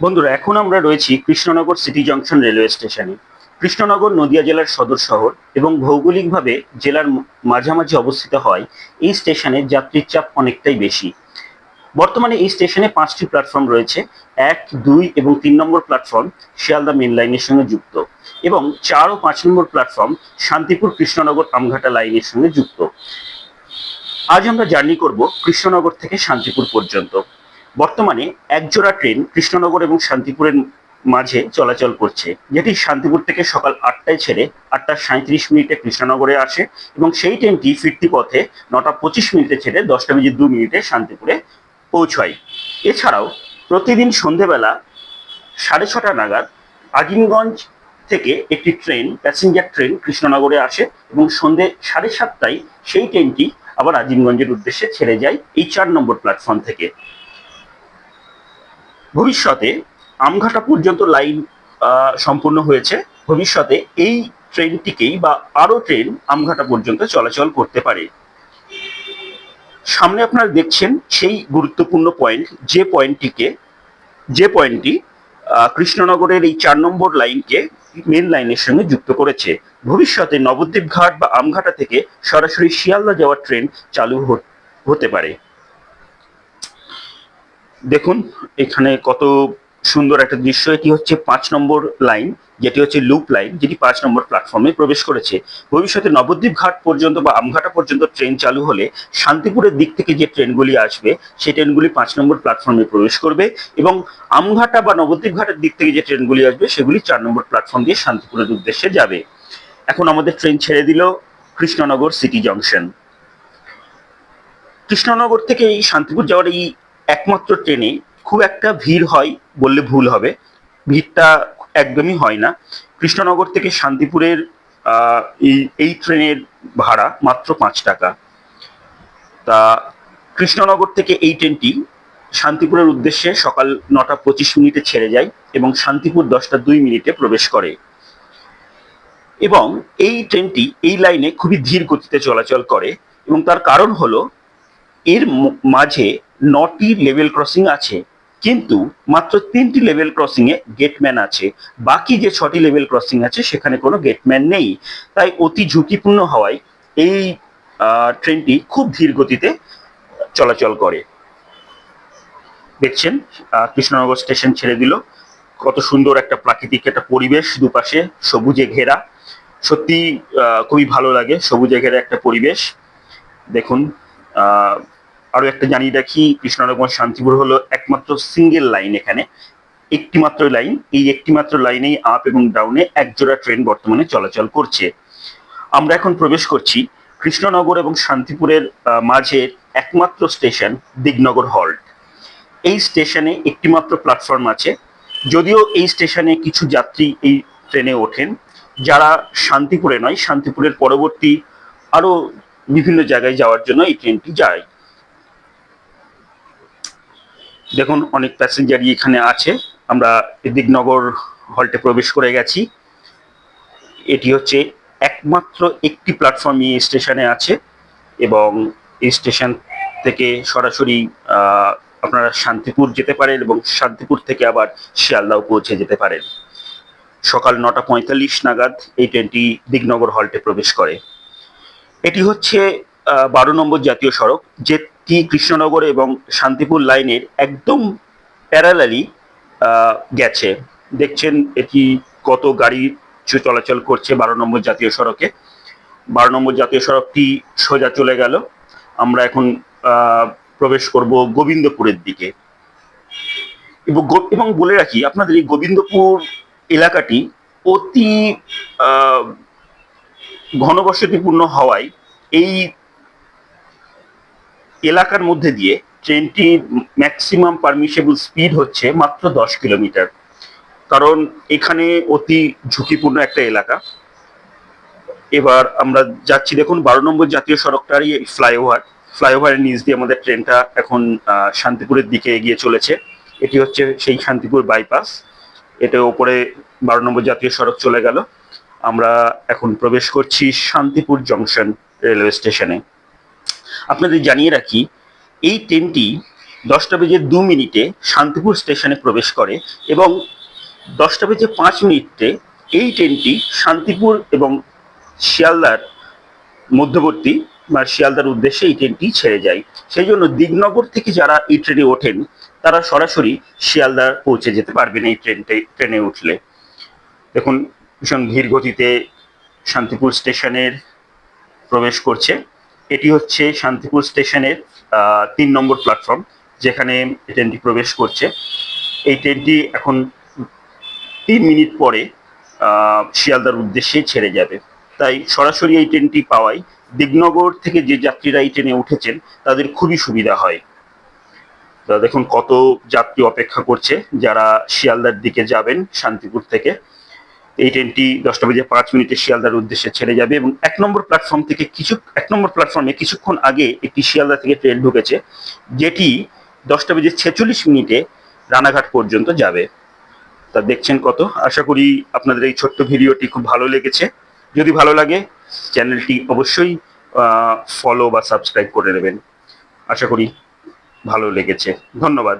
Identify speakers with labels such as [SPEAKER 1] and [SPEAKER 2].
[SPEAKER 1] বন্ধুরা, এখন আমরা রয়েছি কৃষ্ণনগর সিটি জংশন রেলওয়ে স্টেশনে। কৃষ্ণনগর নদিয়া জেলার সদর শহর এবং ভৌগোলিকভাবে জেলার মাঝামাঝি অবস্থিত হয় এই স্টেশনে যাত্রীর চাপ অনেকটাই বেশি। বর্তমানে এই স্টেশনে পাঁচটি প্ল্যাটফর্ম রয়েছে, এক, দুই এবং তিন নম্বর প্ল্যাটফর্ম শিয়ালদা মেন লাইনের সঙ্গে যুক্ত এবং চার ও পাঁচ নম্বর প্ল্যাটফর্ম শান্তিপুর কৃষ্ণনগর আমঘাটা লাইনের সঙ্গে যুক্ত। আজ আমরা জার্নি করব কৃষ্ণনগর থেকে শান্তিপুর পর্যন্ত। বর্তমানে একজোড়া ট্রেন কৃষ্ণনগর এবং শান্তিপুরের মাঝে চলাচল করছে। যেটি শান্তিপুর থেকে সকাল আটটায় ছেড়ে আটটা সাঁত্রিশ মিনিটে কৃষ্ণনগরে আসে এবং সেই ট্রেনটি ফিরতি পথে নটা পঁচিশ মিনিটে ছেড়ে দশটা বেজে দু মিনিটে শান্তিপুরে পৌঁছায়। এছাড়াও প্রতিদিন সন্ধেবেলা সাড়ে ছটা নাগাদ আজিমগঞ্জ থেকে একটি ট্রেন, প্যাসেঞ্জার ট্রেন কৃষ্ণনগরে আসে এবং সন্ধে সাড়ে সাতটায় সেই ট্রেনটি আবার আজিমগঞ্জের উদ্দেশ্যে ছেড়ে যায় এই চার নম্বর প্ল্যাটফর্ম থেকে। ভবিষ্যতে আমঘাটা পর্যন্ত লাইন সম্পূর্ণ হয়েছে। ভবিষ্যতে এই ট্রেনটিকেই বা আরও ট্রেন আমঘাটা পর্যন্ত চলাচল করতে পারে। সামনে আপনারা দেখছেন সেই গুরুত্বপূর্ণ পয়েন্ট, যে পয়েন্টটিকে, যে পয়েন্টটি কৃষ্ণনগরের এই চার নম্বর লাইনকে মেন লাইনের সঙ্গে যুক্ত করেছে। ভবিষ্যতে নবদ্বীপ ঘাট বা আমঘাটা থেকে সরাসরি শিয়ালদা যাওয়ার ট্রেন চালু হতে পারে। দেখুন, এখানে কত সুন্দর একটা দৃশ্য। এটি হচ্ছে পাঁচ নম্বর লাইন, যেটি হচ্ছে লুপ লাইন, যেটি পাঁচ নম্বর প্ল্যাটফর্মে প্রবেশ করেছে। ভবিষ্যতে নবদ্বীপ ঘাট পর্যন্ত বা আমঘাটা পর্যন্ত ট্রেন চালু হলে শান্তিপুরের দিক থেকে যে ট্রেনগুলি আসবে, সেই ট্রেনগুলি পাঁচ নম্বর প্ল্যাটফর্মে প্রবেশ করবে এবং আমঘাটা বা নবদ্বীপ ঘাটের দিক থেকে যে ট্রেনগুলি আসবে, সেগুলি চার নম্বর প্ল্যাটফর্ম দিয়ে শান্তিপুরের উদ্দেশ্যে যাবে। এখন আমাদের ট্রেন ছেড়ে দিল কৃষ্ণনগর সিটি জংশন কৃষ্ণনগর থেকে এই শান্তিপুর যাওয়ার এই একমাত্র ট্রেনে খুব একটা ভিড় হয় বললে ভুল হবে। ভিড়টা একদমই হয় না। কৃষ্ণনগর থেকে শান্তিপুরের এই এই ট্রেনের ভাড়া মাত্র পাঁচ টাকা। তা কৃষ্ণনগর থেকে এই ট্রেনটি শান্তিপুরের উদ্দেশ্যে সকাল নটা পঁচিশ মিনিটে ছেড়ে যায় এবং শান্তিপুর দশটা দুই মিনিটে প্রবেশ করে। এবং এই ট্রেনটি এই লাইনে খুবই ধীর গতিতে চলাচল করে এবং তার কারণ হলো এর মাঝে নটি লেভেল ক্রসিং আছে, কিন্তু মাত্র তিনটি লেভেল ক্রসিং এ গেটম্যান আছে, বাকি যে ছটি লেভেল ক্রসিং আছে সেখানে কোনো গেটম্যান নেই। তাই অতি ঝুঁকিপূর্ণ হওয়ায় এই ট্রেনটি খুব ধীর গতিতে চলাচল করে। দেখছেন কৃষ্ণনগর স্টেশন ছেড়ে দিল। কত সুন্দর একটা প্রাকৃতিক একটা পরিবেশ দুপাশে সবুজে ঘেরা। সত্যি খুবই ভালো লাগে সবুজে ঘেরা একটা পরিবেশ। দেখুন আরও একটা জানিয়ে রাখি, কৃষ্ণনগর শান্তিপুর হলো একমাত্র সিঙ্গেল লাইন এখানে। একটি মাত্র লাইন এই একটি মাত্র লাইনেই আপ এবং ডাউনে একজোড়া ট্রেন বর্তমানে চলাচল করছে। আমরা এখন প্রবেশ করছি কৃষ্ণনগর এবং শান্তিপুরের মাঝের একমাত্র স্টেশন দিগনগর হল্ট এই স্টেশনে একটি মাত্র প্ল্যাটফর্ম আছে। যদিও এই স্টেশনে কিছু যাত্রী এই ট্রেনে ওঠেন, যারা শান্তিপুরে নয়, শান্তিপুরের পরবর্তী আরও বিভিন্ন জায়গায় যাওয়ার জন্য এই ট্রেনটি যায়। দেখুন, অনেক প্যাসেঞ্জারই এখানে আছে। আমরা দিগনগর হল্টে প্রবেশ করে গেছি। এটি হচ্ছে একমাত্র একটি প্ল্যাটফর্ম এই স্টেশনে আছে এবং এই স্টেশন থেকে সরাসরি আপনারা শান্তিপুর যেতে পারেন এবং শান্তিপুর থেকে আবার শিয়ালদাও পৌঁছে যেতে পারেন। সকাল নটা পঁয়তাল্লিশ নাগাদ এই ট্রেনটি দিগনগর হল্টে প্রবেশ করে। এটি হচ্ছে বারো নম্বর জাতীয় সড়ক যেটি কৃষ্ণনগর এবং শান্তিপুর লাইনের একদম প্যারালালি গেছে। দেখছেন এটি কত গাড়ি চলাচল করছে বারো নম্বর জাতীয় সড়কে। বারো নম্বর জাতীয় সড়কটি সোজা চলে গেল। আমরা এখন প্রবেশ করব গোবিন্দপুরের দিকে। এবং বলে রাখি, আপনাদের এই গোবিন্দপুর এলাকাটি অতি ঘনবসতিপূর্ণ হওয়ায় এই এলাকার মধ্যে দিয়ে ট্রেনটির ম্যাক্সিমাম পারমিশেবল স্পিড হচ্ছে মাত্র দশ কিলোমিটার। কারণ এখানে অতি ঝুঁকিপূর্ণ একটা এলাকা। এবার আমরা যাচ্ছি, দেখুন, বারো নম্বর জাতীয় সড়কটারই ফ্লাইওভার। ফ্লাইওভারের নিচ দিয়ে আমাদের ট্রেনটা এখন শান্তিপুরের দিকে এগিয়ে চলেছে। এটি হচ্ছে সেই শান্তিপুর বাইপাস এটা ওপরে বারো নম্বর জাতীয় সড়ক চলে গেল। আমরা এখন প্রবেশ করছি শান্তিপুর জংশন রেলওয়ে স্টেশনে আপনাদের জানিয়ে রাখি, এই ট্রেনটি দশটা বেজে দু মিনিটে শান্তিপুর স্টেশনে প্রবেশ করে এবং দশটা বেজে পাঁচ মিনিটে এই ট্রেনটি শান্তিপুর এবং শিয়ালদার মধ্যবর্তী বা শিয়ালদার উদ্দেশ্যে এই ট্রেনটি ছেড়ে যায়। সেই জন্য দিগনগর থেকে যারা এই ট্রেনে ওঠেন, তারা সরাসরি শিয়ালদা পৌঁছে যেতে পারবেন এই ট্রেনটে, ট্রেনে উঠলে। দেখুন, ভীষণ ধীর গতিতে শান্তিপুর স্টেশনের প্রবেশ করছে। এটি হচ্ছে শান্তিপুর স্টেশনের তিন নম্বর প্ল্যাটফর্ম যেখানে ট্রেনটি প্রবেশ করছে। এই ট্রেনটি এখন তিন মিনিট পরে শিয়ালদার উদ্দেশ্যে ছেড়ে যাবে। তাই সরাসরি এই ট্রেনটি পাওয়ায় দিগনগর থেকে যে যাত্রীরা এই ট্রেনে উঠেছেন, তাদের খুবই সুবিধা হয়। দেখুন কত যাত্রী অপেক্ষা করছে, যারা শিয়ালদার দিকে যাবেন শান্তিপুর থেকে। এই ট্রেনটি দশটা বেজে পাঁচ মিনিটে শিয়ালদার উদ্দেশ্যে ছেড়ে যাবে এবং এক নম্বর প্ল্যাটফর্ম থেকে কিছু এক নম্বর প্ল্যাটফর্মে কিছুক্ষণ আগে একটি শিয়ালদা থেকে ট্রেন ঢুকেছে, যেটি দশটা বেজে ছেচল্লিশ মিনিটে রানাঘাট পর্যন্ত যাবে। তা দেখছেন কত? আশা করি আপনাদের এই ছোট্ট ভিডিওটি খুব ভালো লেগেছে। যদি ভালো লাগে, চ্যানেলটি অবশ্যই ফলো বা সাবস্ক্রাইব করে নেবেন। আশা করি ভালো লেগেছে। ধন্যবাদ।